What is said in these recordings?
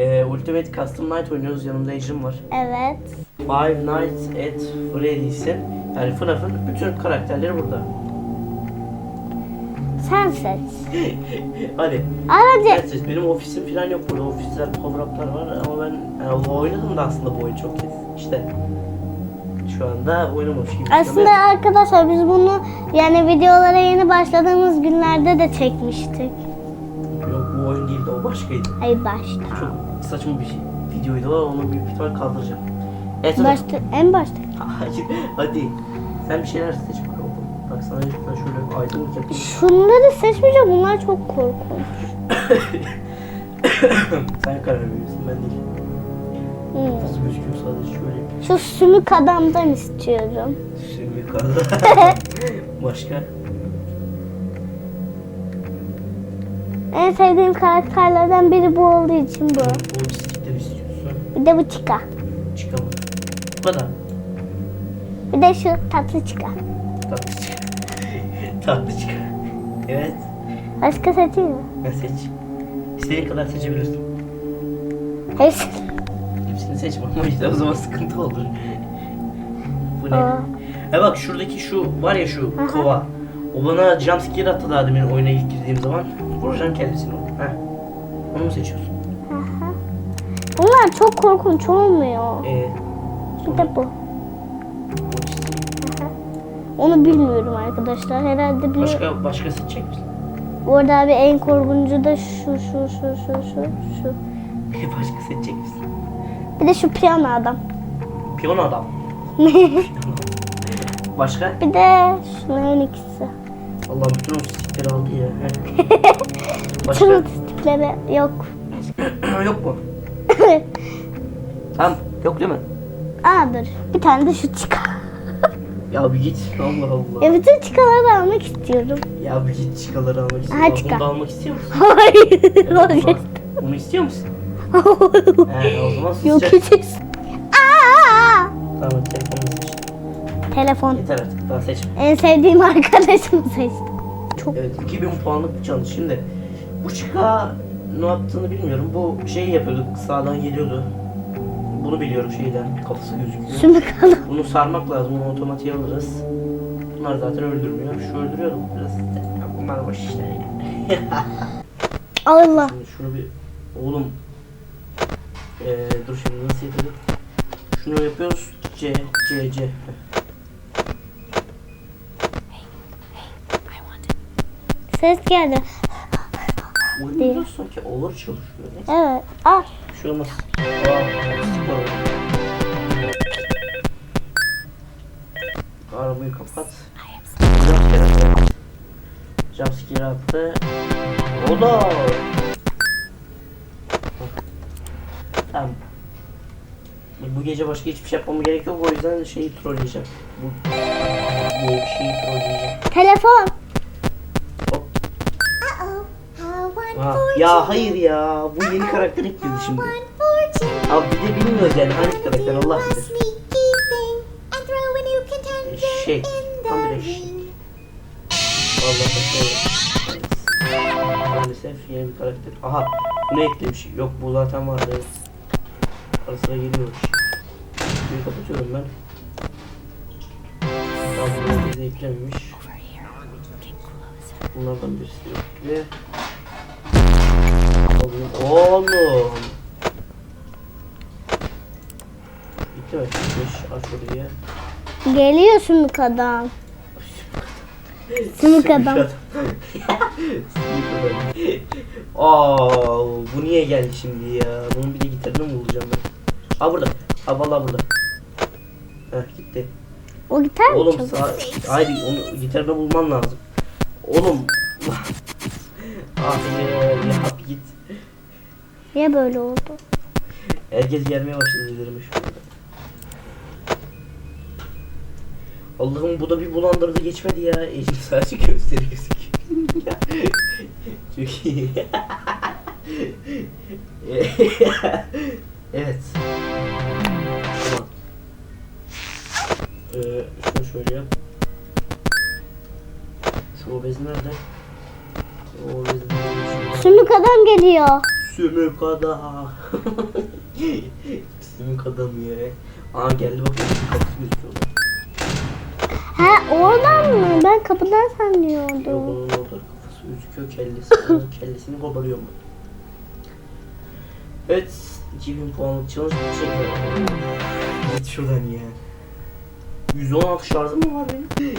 Ee, Ultimate Custom Night oynuyoruz. Yanımda Ejim var. Evet. Five Nights at Freddy's'in yani FNAF'ın bütün karakterleri burada. Sen seç. Hadi. Ben seç. Benim ofisim falan yok burada. Ofisler, power-up'lar var ama ben yani oynadım da aslında bu oyunu çok kez. İşte şu anda oynamamışım. Aslında arkadaşlar biz bunu yani videolara yeni başladığımız günlerde de çekmiştik. Yok bu oyun değildi o başkaydı. Ay başta. Çok saçma bir şey. videoydu var onu büyük ihtimal kaldıracağım. Evet hadi. Başta en başta. Hayır, hadi. Sen bir şeyler seç bakalım. Bak sana ben şöyle aydınlık yapayım. Şunları seçmeyeceğim. Bunlar çok korkunç. Sen karar veriyorsun ben değil. Hmm. Nasıl gözüküyor sadece şöyle. Şu sümük adamdan istiyorum. Şimdi kaldı. Başka? En sevdiğim karakterlerden biri bu olduğu için bu. Bir de bu Chica. Çıkalım. Bu kadar. Bir de şu tatlı Chica. Tatlı çık. Tatlı çık. Evet. Başka seçeyim mi? Ben seç. İstediğin kadar seçebilirsin. Hepsi. Hepsini seçme ama işte o zaman sıkıntı olur. Bu ne? Aa. Ha bak şuradaki şu var ya şu Aha. kova. O bana jumpscare attı daha demin oyuna ilk girdiğim zaman. Vuracaksın kendisini. Heh. Onu mu seçiyorsun? Bunlar çok korkunç olmuyor. Ee, Bir de bu. Aha. Onu bilmiyorum arkadaşlar. Herhalde biliyorum. Başka, başka seçecek misin? Bu arada abi en korkuncu da şu şu şu şu şu şu. başka seçecek misin? Bir de şu piyano adam. Piyano adam. Başka? Bir de şunların ikisi. Allah bütün o stikleri aldı ya. Başka? Tırıltıkları yok. yok mu? Tamam. Yok değil mi? Aa dur. Bir tane de şu çıkar. Ya bir git. Allah Allah. Ya bütün çıkaları almak istiyorum. Ya bir git çıkaları almak Ha, istiyorum. çıka. Bunu da almak istiyor musun? Hayır. Evet, Hayır. bunu- Bunu istiyor musun? He o zaman Yok susacak. hiç. Aa! Tamam telefonunu seç. Telefon. Yeter artık daha seçme. En sevdiğim arkadaşımı seçtim. Çok Evet 2000 puanlık bir challenge. Şimdi bu çıka ne yaptığını bilmiyorum. Bu şeyi yapıyordu sağdan geliyordu. Bunu biliyorum şeyden kafası gözüküyor. sümük. Bunu sarmak lazım. Bunu otomatiğe alırız. Bunlar zaten öldürmüyor. Şu öldürüyordu biraz. Ya Bunlar boş işte. Allah. Şimdi şunu bir oğlum ee, dur şimdi nasıl yapıyorduk? Şunu yapıyoruz. C C C. Ses geldi. Oyun sanki olur çalışıyor. Evet. Ah. Bir şey olmaz. Aa. Arabayı kapat. Jumpscare attı. Jumpscare attı. O da. Tamam. Bu gece başka hiçbir şey yapmama gerek yok. O yüzden şeyi trolleyeceğim. Bu, bu şeyi trolleyeceğim. Telefon. Hop. Ha, ya hayır ya. Bu yeni karakter ekledi şimdi. Abi bir de bilmiyoruz yani hangi karakter Allah bilir. Şey, tam bir eşek. Vallahi Maalesef yeni bir karakter. Aha, bunu eklemiş. Yok bu zaten vardı. Evet. Ara sıra geliyormuş. Şimdi kapatıyorum ben. Daha bunu eklememiş. Bunlardan birisi yok ve. Oğlum. Bitti mi? Bitmiş. Aç orayı. Geliyor sümük adam. Sümük adam. Aa, bu niye geldi şimdi ya? Bunun bir de gitarını mı bulacağım ben? Ha burada. Ha vallahi burada. Heh gitti. O gitar mı Oğlum sağ... Hayır onu gitarını bulman lazım. Oğlum. Hayır ya bir git. Niye böyle oldu? Herkes gelmeye başladı üzerime şu anda. Allah'ım bu da bir bulandırdı geçmedi ya. Ecim sadece gösteri gözüküyor. Çok iyi. evet. Tamam. Ee, şunu şöyle yap. Şu obez nerede? Sümük adam geliyor. Sümük adam. Sümük adam ya. Aa geldi bakın kapısı gözüküyor. Ha oradan mı? Ben kapıdan Yok sanıyordum. onun orada kafası gözüküyor kellesi. Onun kellesini koparıyor mu? Evet 2000 puanlık challenge çekiyor. Git şuradan ya. 116 şarjım mı var benim?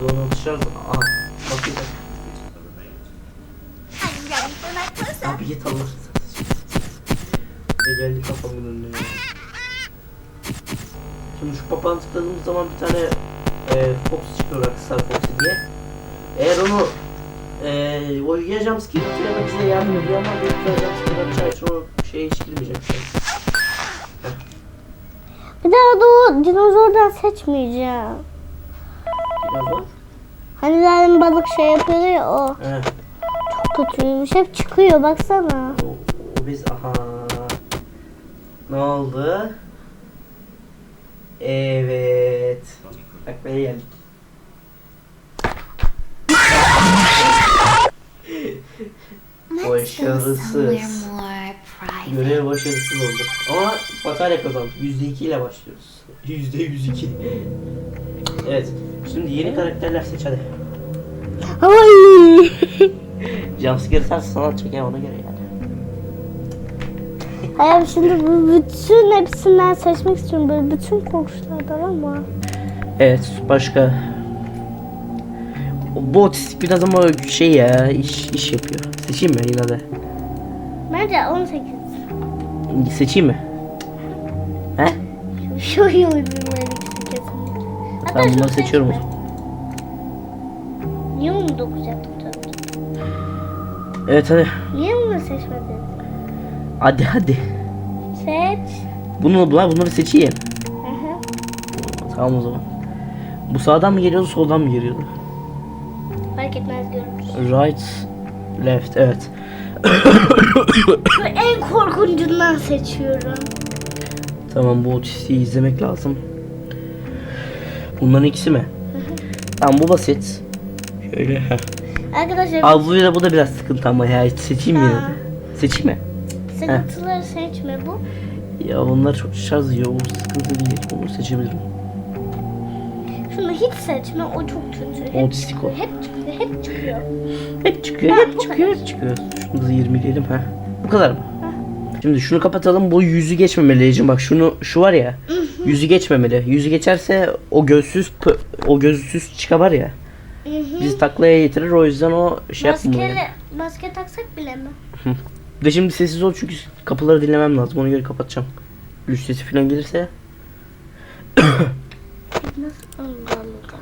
116 şarjım. Aa bak bir dakika. Abi git Allah. Ve geldi kafamın önüne. Şimdi şu papağanı tıkladığımız zaman bir tane e, Fox çıkıyor Rockstar Foxy diye. Eğer onu e, o ya jumpscare atıyor bize yardım ediyor ama büyük ihtimalle jumpscare atacağı için o şeye hiç girmeyecek. Bir daha da o dinozordan seçmeyeceğim. Zor. Hani zaten balık şey yapıyor ya o. He. Çok kötüymüş. Hep çıkıyor baksana. O, o biz aha. Ne oldu? Evet. Bak buraya geldik. Başarısız. Görev başarısız oldu. Ama batarya kazandık. %2 ile başlıyoruz. %102. Evet. Şimdi yeni karakterler seç hadi. Ay. Jumpscare sen sana çeker ona göre yani. Hayır şimdi bu bütün hepsinden seçmek istiyorum. Böyle bütün korkuşlardan ama. Evet başka. Bu otistik biraz ama şey ya iş iş yapıyor. Seçeyim mi yine de? Bence 18. Seçeyim mi? Şu uygun ikisi kesinlikle. Hatta şunu bunları seçiyorum o seçme. zaman. Niye onu 9 yaptın tabii? Evet hadi. Niye bunu seçmedin? Hadi hadi. Seç. Bunu bunlar bunları seçeyim. Hı hı. Tamam o zaman. Bu sağdan mı geliyordu soldan mı geliyordu? Fark etmez görürüz. Right, left evet. En korkuncundan seçiyorum. Tamam bu otistiği izlemek lazım. Bunların ikisi mi? Tamam bu basit. Şöyle heh. Arkadaşlar Abi bu da bu da biraz sıkıntı ama ya seçeyim mi yine de? Seçeyim mi? sıkıntıları seçme bu. Ya bunlar çok şarj yiyor. O sıkıntı değil. Onu seçebilirim. Şunu hiç seçme o çok kötü. Hep Otistik o. Hep çıkıyor, hep çıkıyor. Hep çıkıyor, Ha, hep bu çıkıyor, hep çıkıyor. Şunu da 20'leyelim ha. Bu kadar mı? Şimdi şunu kapatalım. Bu yüzü geçmemeli Ecim. Bak şunu şu var ya. yüzü geçmemeli. Yüzü geçerse o gözsüz o gözsüz çıka var ya. Bizi taklaya getirir. O yüzden o şey yapmıyor. Maskele, maske taksak bile mi? De şimdi sessiz ol çünkü kapıları dinlemem lazım. Ona göre kapatacağım. Lüş sesi falan gelirse. Nasıl anlayacağım maske?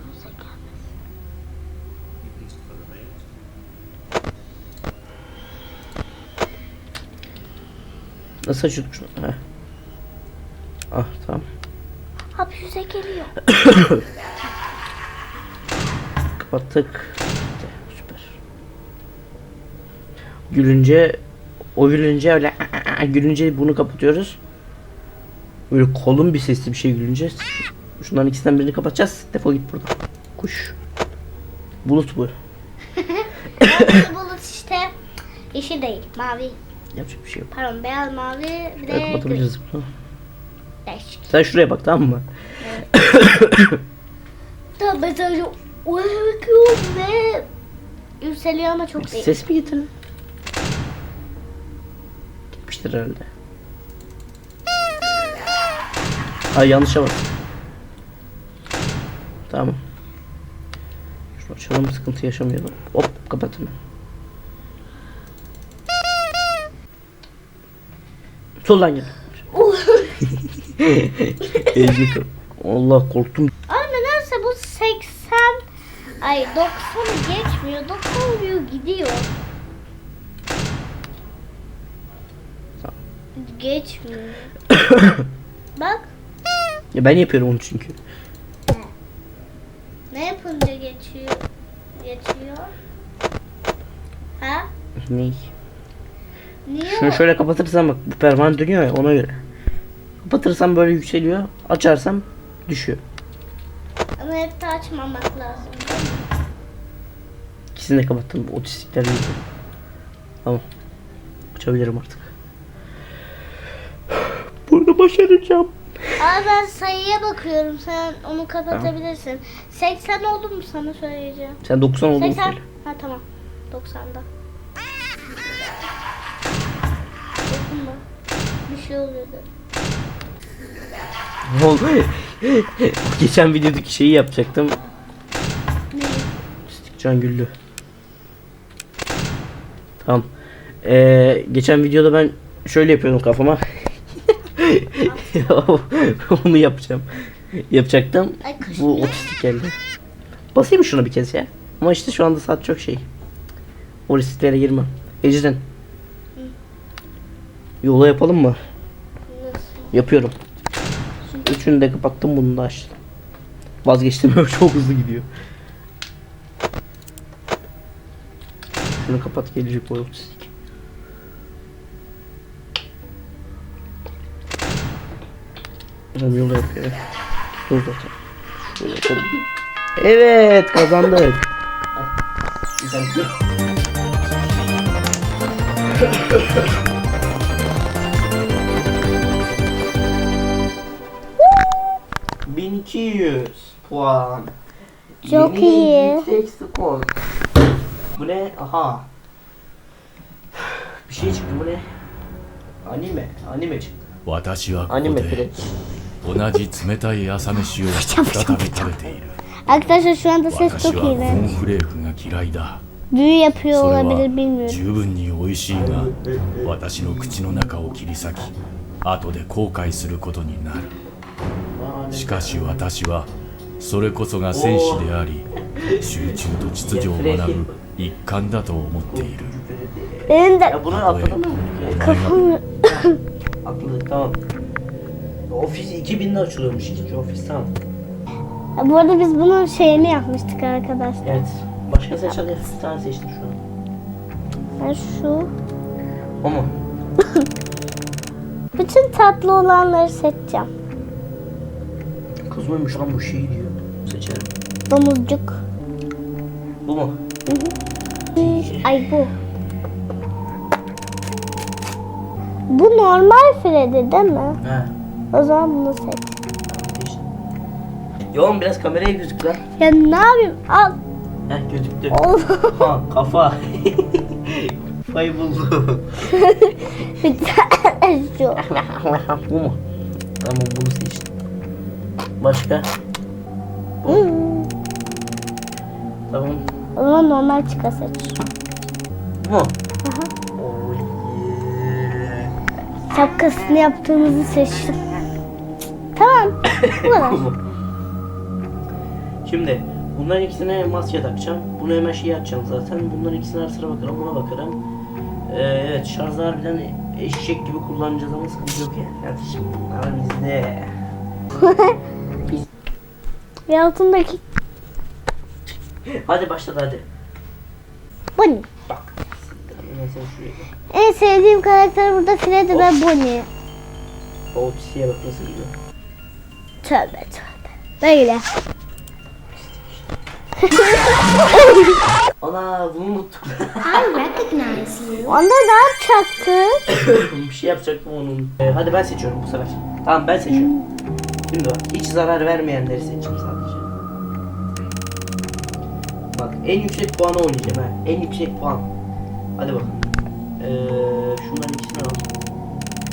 Nasıl açıyorduk şunu? Heh. Ah tamam. Hap yüze geliyor. Kapattık. Süper. Gülünce o gülünce öyle gülünce bunu kapatıyoruz. Böyle kolun bir sesli bir şey gülünce şunların ikisinden birini kapatacağız. Defol git buradan. Kuş. Bulut bu. Bulut işte yeşil değil mavi. Yapacak bir şey yok. Pardon beyaz mavi bir Evet, de kapatabiliriz bunu. Değişik. Sen şuraya bak tamam mı? Tabii ben sadece oraya bakıyorum ve yükseliyor ama çok değil. Ses mi getirin? Gitmiştir herhalde. Ay yanlışa bak. Tamam. Şunu açalım sıkıntı yaşamayalım. Hop kapatın. Soldan gel. Allah korktum. Ama nedense bu 80 ay 90'ı geçmiyor. 90 diyor gidiyor. Geçmiyor. Bak Ya ben yapıyorum onu çünkü. ne yapınca geçiyor? Geçiyor. Ha? Ney? Niye Şunu şöyle kapatırsam bak bu pervane dönüyor ya ona göre. Kapatırsam böyle yükseliyor. Açarsam düşüyor. Ama hep de açmamak lazım. değil? İkisini de kapattım. Otistikler yüzü. Tamam. Uçabilirim artık. Burada başaracağım. Aa ben sayıya bakıyorum. Sen onu kapatabilirsin. 80 oldu mu sana söyleyeceğim. Sen 90 olduğunu 80. söyle. Ha tamam. 90'da. Dokunma. Bir şey oluyordu. Ne oldu? Geçen videodaki şeyi yapacaktım. Can güldü. Tamam. Ee, geçen videoda ben şöyle yapıyordum kafama. Onu yapacağım. Yapacaktım. Ay. Bu otistik geldi. Basayım şuna bir kez ya. Ama işte şu anda saat çok şey. O risklere girmem. Ecrin. Yola yapalım mı? Nasıl? Yapıyorum. Üçünü de kapattım bunu da açtım. Vazgeçtim çok hızlı gidiyor. Şunu kapat gelecek o otistik. Yola yapıyor. Dur zaten. Şöyle yapalım. Evet kazandık. Güzel. 1200 puan. Çok Yeni iyi. Yüksek skor. Bu ne? Aha. Bir şey çıktı bu ne? Anime. Anime çıktı. 私はここ Anime で pire. 同じ冷たい朝飯を再び食べている Arkadaşlar şu anda ses 私 çok はコ iyi. ーンフレークが嫌いだ Büyü yapıyor それ olabilir は bilmiyorum. 十分に美味しいが私の口の中を切り裂き後で後悔することになる しかし私はそれこそが戦士であり集中と秩序を学ぶ一環だと思っている Benim de Ya bunu たとえ atladın mı? お前が kafam Atladık tamam. Ofis 2000'de açılıyormuş ikinci ofis tamam. Bu arada biz bunun şeyini yapmıştık arkadaşlar. Evet. Başka seç hadi. Bir tane seçtim şu an. Ben şu Ama bütün tatlı olanları seçeceğim. mıymış lan bu şey diyor. Seçelim. Domuzcuk. Bu mu? Ay bu. Bu normal Freddy değil mi? He. O zaman bunu seç. Seçtim. Yoğun biraz kameraya gözük lan. Ya ne yapayım? Al. Heh gözüktü. Ha kafa. Kafayı buldu. Bir tane şu. bu mu? Tamam bunu seçtim. Başka? Hmm. Tamam. O zaman normal çıka seç. Bu mu? Oh yeah. Şapkasını yaptığımızı seçtim. Tamam. Bu kadar. Bu mu? Şimdi bunların ikisine maske takacağım. Bunu hemen şey atacağım zaten. Bunların ikisine ara sıra bakarım. Buna bakarım. Ee, evet şarjı harbiden eşek gibi kullanacağız ama sıkıntı yok ya. Kardeşim bunlar bizde. Ve altındaki Hadi başladı hadi. Bonnie. Bak. En sevdiğim karakter burada Freddy ve Bonnie. O pisiye bak nasıl gidiyor. Tövbe tövbe. Böyle. Ana bunu unuttuk. I recognize you. Onda ne yapacaktı? bir şey yapacaktım onun. Ee, hadi ben seçiyorum bu sefer. Tamam ben seçiyorum. Şimdi bak hiç zarar vermeyenleri seçeceğim sadece. Bak en yüksek puanı oynayacağım ha. En yüksek puan. Hadi bakalım. Ee, şunların ikisini al.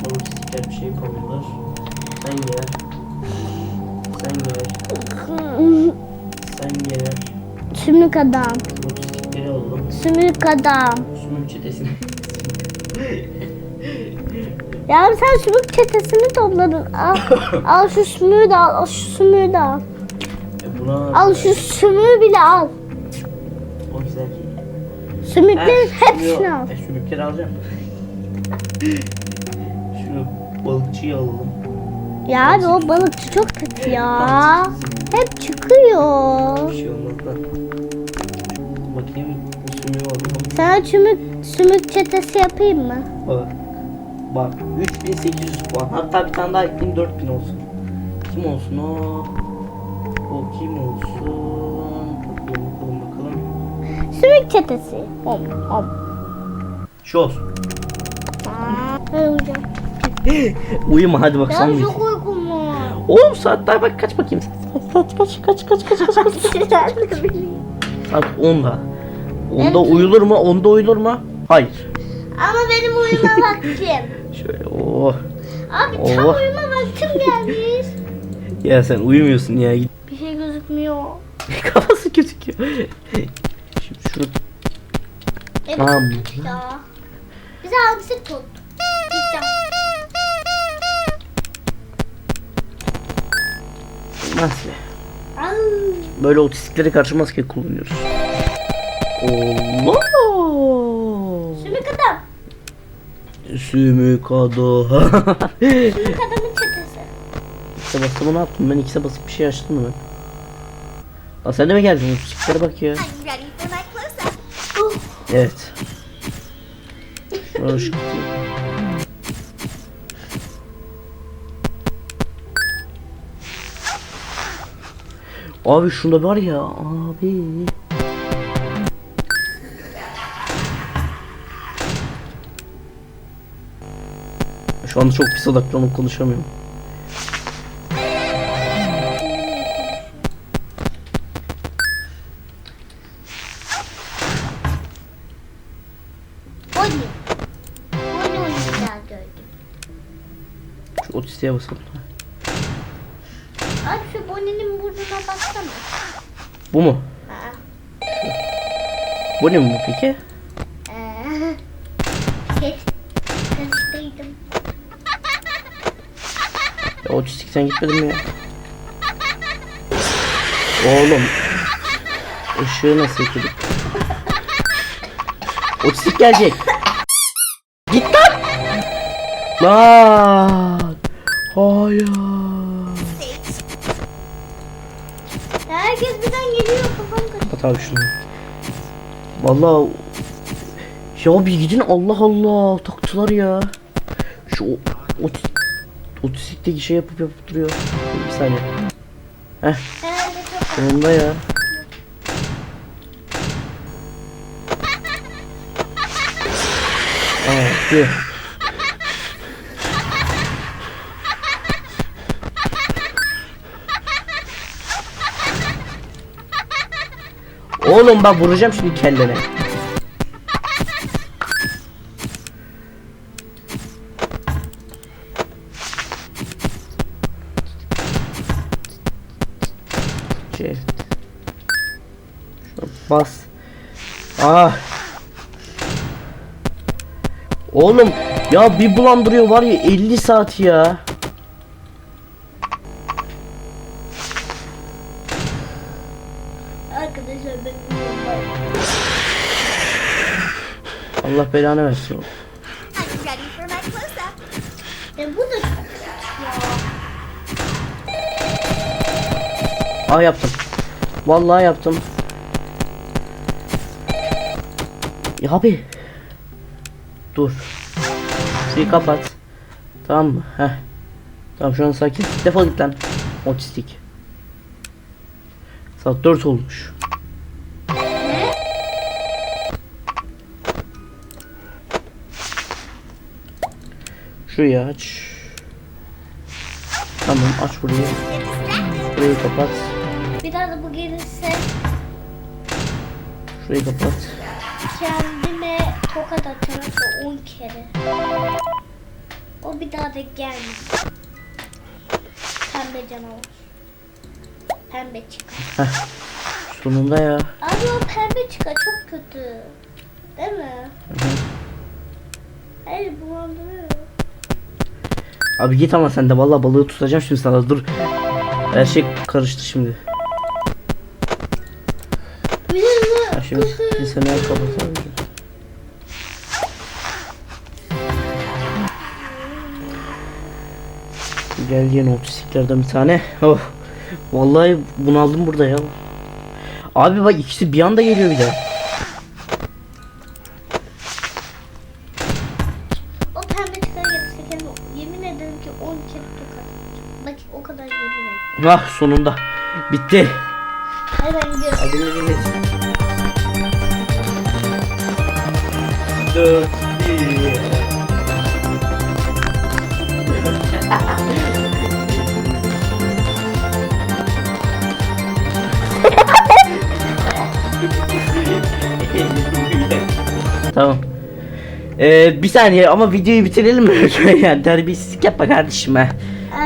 Logistikler bir şey yapamıyorlar. Sen gel. Sen gel. Sen gel. Sümük adam. Logistikleri alalım. Sümük adam. Sunum çetesini. Ya sen sümük çetesini topladın. Al, al şu sümüğü de al. Al şu sümüğü de al. E, Buna Al şu sümüğü bile al. Ha, hepsini al. E, sümükleri alacağım. Şunu balıkçıyı alalım. Ya abi o balıkçı çok kötü ya. Hep çıkıyor. Bir şey olmaz lan. Bakayım bu sümüğü alalım. Sana sümük, sümük çetesi yapayım mı? Bak. Bak 3800 puan. Hatta bir tane daha ekleyeyim 4000 olsun. Kim olsun o? O kim olsun? Sümük çetesi. Om, om. Şu olsun. Ben uyuyacağım. Uyuma hadi bak sen uyu. çok uykum var. Oğlum saat daha bak kaç bakayım. Kaç kaç kaç kaç kaç kaç kaç. Bileyim. Saat 10'da. 10'da uyulur mu? 10'da uyulur mu? Hayır. Ama benim uyuma vaktim. Şöyle oh. Abi tam Oh. uyuma vaktim gelmiş. Ya sen uyumuyorsun ya. Bir şey gözükmüyor. Kafası gözüküyor. Şimdi şu Evet, Tamam. ya. Bize hangisi tut? Nasıl? Böyle otistikleri karşı maske kullanıyoruz. Allah! Sümük adam. Sümük adı. Sümük adamın çetesi. İkise bastım ne yaptım ben ikise basıp bir şey açtım mı ben? Aa sen de mi geldin? Otistiklere bak ya. Evet. Hoş Abi şunda var ya abi. Şu anda çok pis odaklanıp konuşamıyorum. Otistiğe basalım. Abi şu Bonnie'nin burnuna baksana. Bu mu? Ha. Bu ne mi bu peki? Ee, Geç. Karıştıydım. Ya otistikten gitmedim ya? Oğlum. Işığı nasıl yakıyorduk? Otistik gelecek. Git lan. Lan. Hayır. Herkes birden geliyor kafam karıştı. Kapat abi şunu. Vallahi ya bir gidin Allah Allah taktılar ya. Şu o, ot, otisikteki şey yapıp yapıp duruyor. Bir saniye. Heh sonunda ya. Aa diyor. Oğlum bak vuracağım şimdi kellene. Şey. Bas. Ah. Oğlum ya bir bulandırıyor var ya 50 saat ya. Allah belanı versin. Bu da. Ah yaptım. Vallahi yaptım. Ya abi. Dur. Şeyi kapat. Tamam mı? Heh. Tamam şu an sakin. Defol git lan. Otistik. Saat 4 olmuş. Şurayı aç. Tamam aç burayı. Burayı kapat. Bir daha da bu gelirse Şurayı kapat. kendime tokat atarım da 10 kere. O bir daha da gelmez. Pembe canavar. Pembe çıkar. Sonunda ya. Abi o pembe çıkar çok kötü. Değil mi? Hayır bulandırıyor. Abi git ama sen de vallahi balığı tutacağım şimdi sana dur. Her şey karıştı şimdi. Şimdi bir sene kapatalım. Gel yeni otistiklerden bir tane. Oh. Vallahi bunaldım burada ya. Abi bak ikisi bir anda geliyor bir de. Kendime yemin ederim ki 10 kere tokat. Bak o kadar yemin ederim. Ah sonunda. Bitti. Hadi ben gidiyorum. Hadi ne 4 tamam. Ee, bir saniye ama videoyu bitirelim mi? yani terbiyesizlik yapma kardeşim ha.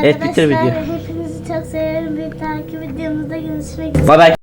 Evet bitir Arkadaşlar video. hepinizi çok seviyorum. Bir takip videomuzda görüşmek üzere. Bye bye.